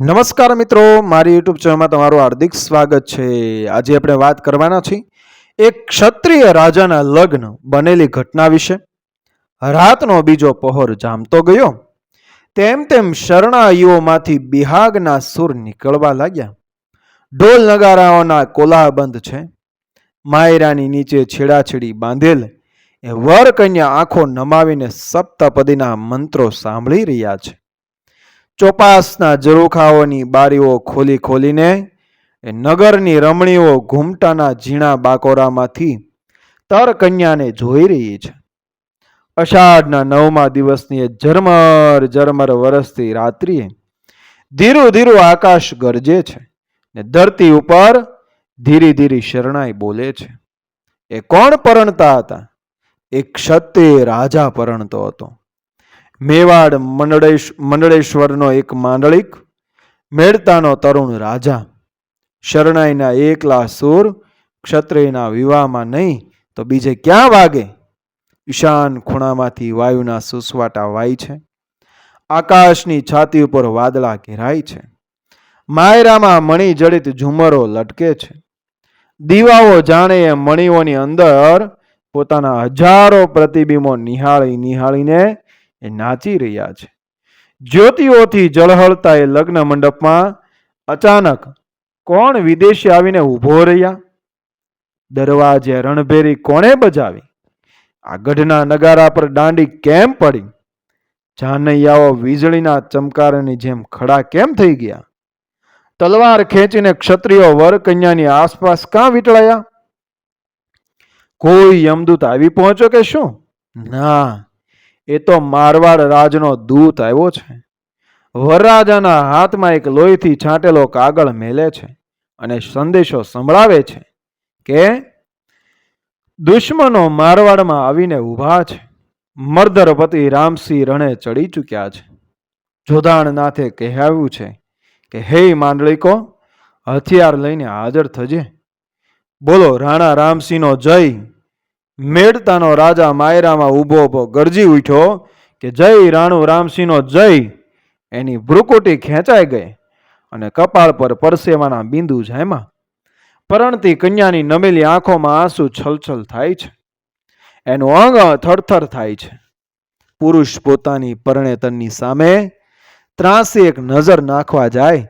નમસ્કાર મિત્રો, મારી યુટ્યુબ ચેનલમાં તમારું હાર્દિક સ્વાગત છે. આજે આપણે વાત કરવાના છીએ એક ક્ષત્રિય રાજાના લગ્ન બનેલી ઘટના વિશે. રાતનો બીજો પહોર જામતો ગયો. તેમ તેમ શરણાઈઓમાંથી બિહાગના સુર નીકળવા લાગ્યા. ઢોલ નગારાઓના કોલાહબંધ છે. માયરાની નીચે છેડાછેડી બાંધેલ એ વર કન્યા આંખો નમાવીને સપ્તપદીના મંત્રો સાંભળી રહ્યા છે. ચોપાસના ઝરૂખાઓની બારીઓ ખોલી ખોલીને એ નગરની રમણીઓ ઘૂમટાના ઝીણા બાકોરામાંથી તર કન્યાને જોઈ રહી છે. અષાઢના નવમા દિવસની એ ઝરમર ઝરમર વરસતી રાત્રિએ ધીરું ધીરું આકાશ ગરજે છે ને ધરતી ઉપર ધીરી ધીરી શરણાઈ બોલે છે. એ કોણ પરણતા હતા? એક ક્ષત્રિય રાજા પરણતો હતો. મેવાડ મંડળેશ, મંડળેશ્વરનો એક માંડળિક મેળતાનો તરુણ રાજા. શરણાઈના એકલા સુર, ક્ષત્રિયના વિવાહમાં નહીં તો બીજે ક્યાં વાગે? ઈશાન ખૂણામાંથી વાયુના સુસવાટા વાય છે. આકાશની છાતી ઉપર વાદળા ઘેરાય છે. માયરામાં મણી જડિત ઝુમરો લટકે છે. દીવાઓ જાણે એ મણીઓની અંદર પોતાના હજારો પ્રતિબિંબો નિહાળી નિહાળીને એ નાચી રહ્યા છે. જ્યોતિઓથી જળહળતા એ લગ્ન મંડપમાં અચાનક કોણ વિદેશી આવીને ઊભો રહ્યા? દરવાજે રણભેરી કોણે બજાવી? આ ગઢના નગારા પર દાંડી કેમ પડી? જાનૈયાઓ વીજળીના ચમકારાની જેમ ખડા કેમ થઈ ગયા? તલવાર ખેંચીને ક્ષત્રિયો વર કન્યાની આસપાસ કાં વીટળાયા? કોઈ યમદૂત આવી પહોંચ્યો કે શું? ના એ તો મારવાડ રાજનો દૂત આવ્યો છે. વરરાજાના હાથમાં એક લોહીથી છાંટેલો કાગળ મેલે છે અને સંદેશો સંભળાવે છે કે દુશ્મનો મારવાડમાં આવીને ઊભા છે. મર્દરપતિ રામસિંહ રણે ચડી ચૂક્યા છે. જોધાણનાથે કહેવાયું છે કે, હે માંડળીકો હથિયાર લઈને હાજર થજે. બોલો, રાણા રામસિંહનો જય. મેળતાનો રાજા માયરામાં ઊભો ઊભો ગરજી ઉઠ્યો કે જય રાણુ રામસિંહનો જય. એની ભ્રુકુટી ખેંચાઈ ગઈ અને કપાળ પર પરસેવાના બિંદુ જામ્યા પરણતી કન્યાની નમેલી આંખોમાં આંસુ છલછલ થાય છે. એનું અંગ થરથર થાય છે. પુરુષ પોતાની પરણેતરની સામે ત્રાસી એક નજર નાખવા જાય.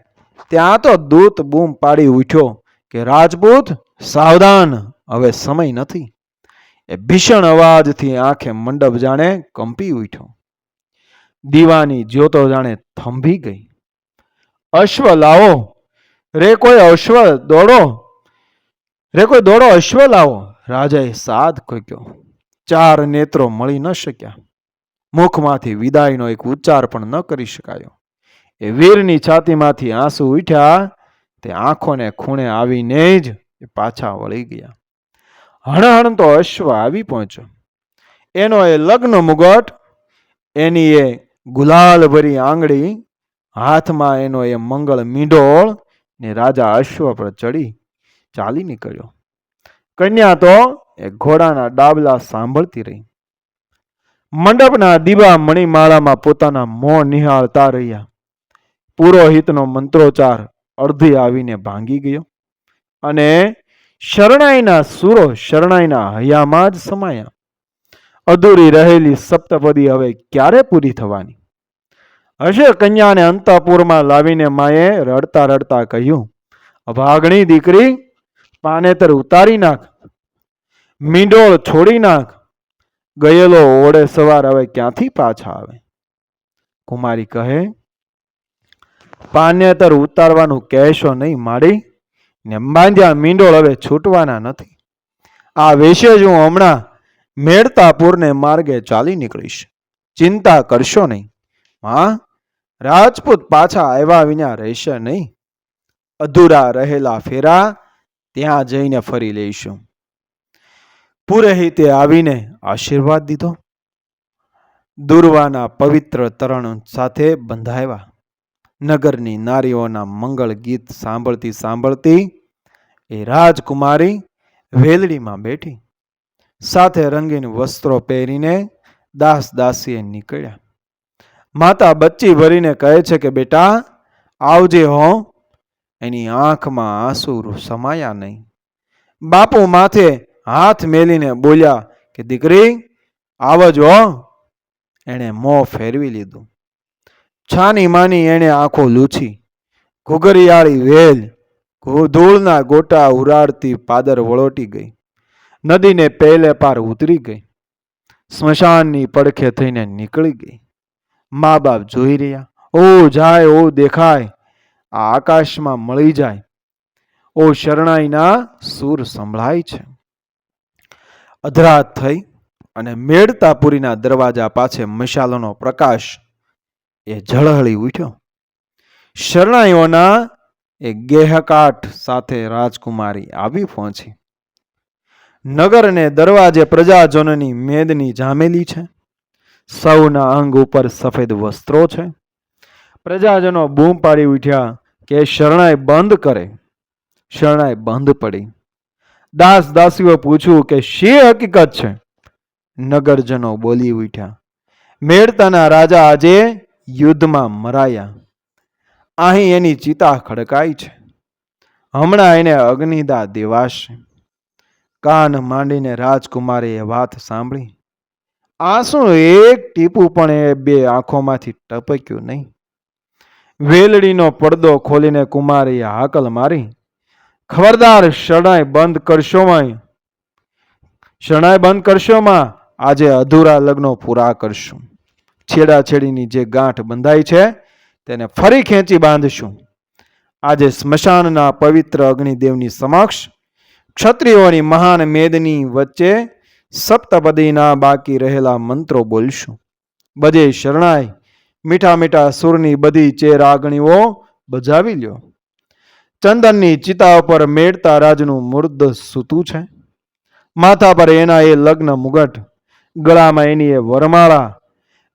ત્યાં તો દૂત બૂમ પાડી ઉઠ્યો કે, રાજપૂત, સાવધાન, હવે સમય નથી. એ ભીષણ અવાજથી આંખે મંડપ જાણે કંપી ઉઠ્યો. દીવાની જ્યોતો જાણે થંભી ગઈ. અશ્વ લાવો. રે કોઈ અશ્વ દોડો. રે કોઈ દોડો, અશ્વ લાવો. રાજાએ સાદ કહ્યો ચાર નેત્રો મળી ન શક્યા. મુખમાંથી વિદાયનો એક ઉચ્ચાર પણ ન કરી શકાયો. એ વીરની છાતીમાંથી આંસુ ઉઠ્યા, તે આંખોને ખૂણે આવીને જ પાછા વળી ગયા. હણહણ તો અશ્વ આવી પહોંચ્યો. એનો એ લગ્ન મુગટ, એની એ ગુલાલ ભરી આંગળી, હાથમાં એનો એ મંગળ મીંડોળ ને રાજા અશ્વ પર ચડી ચાલી નીકળ્યો. કન્યા તો એ ઘોડાના ડાબલા સાંભળતી રહી. મંડપના દીવા મણિમાળામાં પોતાના મોં નિહાળતા રહ્યા. પુરોહિતનો મંત્રોચ્ચાર અડધી આવીને ભાંગી ગયો અને શરણાઈના સુરો, શરણાઈના હૈયામાં જ સમાયા. અધૂરી રહેલી સપ્તપદી હવે ક્યારે પૂરી થવાની? હશે કન્યાને અંતપુરમાં લાવીને માએ રડતા રડતા કહ્યું, અભાગણી દીકરી, પાનેતર ઉતારી નાખ, મીંડોળ છોડી નાખ, ગયેલો ઓળે સવાર હવે ક્યાંથી પાછા આવે? કુમારી કહે, પાનેતર ઉતારવાનું કહેશો નહીં, માડી. ને બાંધ્યા મીંડોળ હવે છૂટવાના નથી. આ વિશે જ હું હમણાં મેળતાપુરને માર્ગે ચાલી નીકળીશ. ચિંતા કરશો નહીં. હા, રાજપૂત પાછા આવ્યા વિના રહેશે નહીં. અધૂરા રહેલા ફેરા ત્યાં જઈને ફરી લઈશું. પુરોહિતે આવીને આશીર્વાદ દીધો. દુર્વાના પવિત્ર તરણ સાથે બંધાવ્યા. નગરની નારીઓના મંગળ ગીત સાંભળતી સાંભળતી એ રાજકુમારી વેલડીમાં બેઠી. સાથે રંગીન વસ્ત્રો પહેરીને દાસ દાસીએ નીકળ્યા. માતા બચ્ચી ભરીને કહે છે કે, બેટા, આવજે હો. એની આંખમાં આંસુ સમાયા નહીં. બાપુ માથે હાથ મેલીને બોલ્યા કે, દીકરી, આવજો એણે મોં ફેરવી લીધું. છાની માની એણે આંખો લૂછી. ઘુઘરિયાળી વેલ ધૂળના ગોટા ઉરાડતી પાદર વળોટી ગઈ. નદીને પહેલે પાર ઉતરી ગઈ. સ્મશાનની પડખે થઈને નીકળી ગઈ. મા બાપ જોઈ રહ્યા. ઓ જાય, ઓ દેખાય. આ આકાશમાં મળી જાય. ઓ શરણાઈના સૂર સંભળાય છે. અધરાત થઈ અને મેળતાપુરીના દરવાજા પાછે મશાલોનો પ્રકાશ એ ઝળહળી ઉઠ્યો. શરણાઈઓના એ ગેહકાટ સાથે રાજકુમારી આવી પહોંચી. નગરને દરવાજે પ્રજાજનોની મેદની જામેલી છે. સૌના અંગ ઉપર સફેદ વસ્ત્રો છે. પ્રજાજનો બૂમ પાડી ઉઠ્યા કે શરણાઈ બંધ કરે. શરણાઈ બંધ પડી. દાસ દાસીઓ પૂછ્યું કે શી હકીકત છે? નગરજનો બોલી ઉઠ્યા. મેળતાના રાજા આજે યુદ્ધમાં મરાયા. અહીં એની ચિતા ખડકાઈ છે. હમણાં એને અગ્નિદા દેવાશે. કાન માંડીને રાજકુમારે એ વાત સાંભળી. આંસુ એક ટીપું પણ એ બે આંખોમાંથી ટપક્યું નહીં? વેલડીનો પડદો ખોલીને કુમારીએ હાકલ મારી. ખબરદાર, શરણાઈ બંધ કરશોમાં શરણાઈ બંધ કરશોમાં આજે અધૂરા લગ્નો પૂરા કરશું. છેડાછેડીની જે ગાંઠ બંધાઈ છે, તેને ફરી ખેંચી બાંધશું. આજે સ્મશાનના પવિત્ર અગ્નિદેવની સમક્ષ ક્ષત્રિયોની મહાન મેદની વચ્ચે સપ્તપદીના બાકી રહેલા મંત્રો બોલશું. બજે શરણાઈ, મીઠા મીઠા સુરની બધી ચેરાગણીઓ બજાવી લ્યો. ચંદનની ચિતા ઉપર મેળતા રાજનું મૂર્દ સૂતું છે. માથા પર એના એ લગ્ન મુગટ, ગળામાં એની એ વરમાળા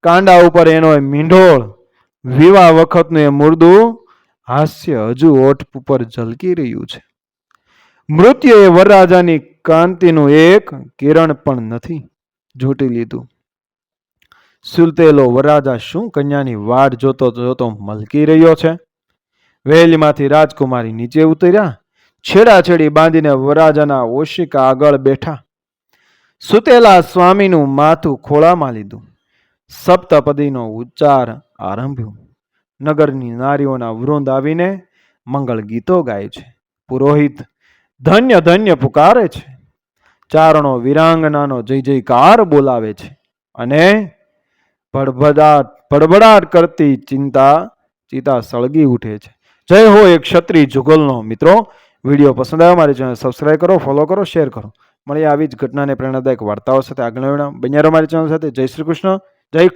કાંડા ઉપર એનો એ મીંઢોળ, વિવાહ વખતનું એ મુર્દું, હાસ્ય હજુ ઓઠ ઉપર ઝલકી રહ્યું છે. મૃત્યુ એ વરરાજાની કાંતિનું એક કિરણ પણ નથી જોટી લીધું. સુલતેલો વરરાજા શું કન્યાની વાટ જોતો જોતો મલકી રહ્યો છે? વહેલીમાંથી રાજકુમારી નીચે ઉતર્યા, છેડાછેડી બાંધીને વરરાજાના ઓશિકા આગળ બેઠા. સુતેલા સ્વામીનું માથું ખોળામાં લીધું. સપ્તપદીનો ઉચ્ચાર આરંભ્યો. નગરની નારીઓના વૃંદ આવીને મંગળ ગીતો ગાય છે. પુરોહિત ધન્ય ધન્ય પુકારે છે. ચારણો વિરાંગનાનો જય જયકાર બોલાવે છે. અને ભડભડાટ ભડભડાટ કરતી ચિંતા, ચિતા સળગી ઉઠે છે. જય હો એક ક્ષત્રિય જુગલનો મિત્રો. વીડિયો પસંદ આવ્યો મારી ચેનલ સબસ્ક્રાઈબ કરો, ફોલો કરો, શેર કરો. મળીએ આવી જ ઘટનાને પ્રેરણાદાયક વાર્તાઓ સાથે. આગળ બન્યા રહો મારી ચેનલ સાથે. જય શ્રી કૃષ્ણ. ક્ષત્રિય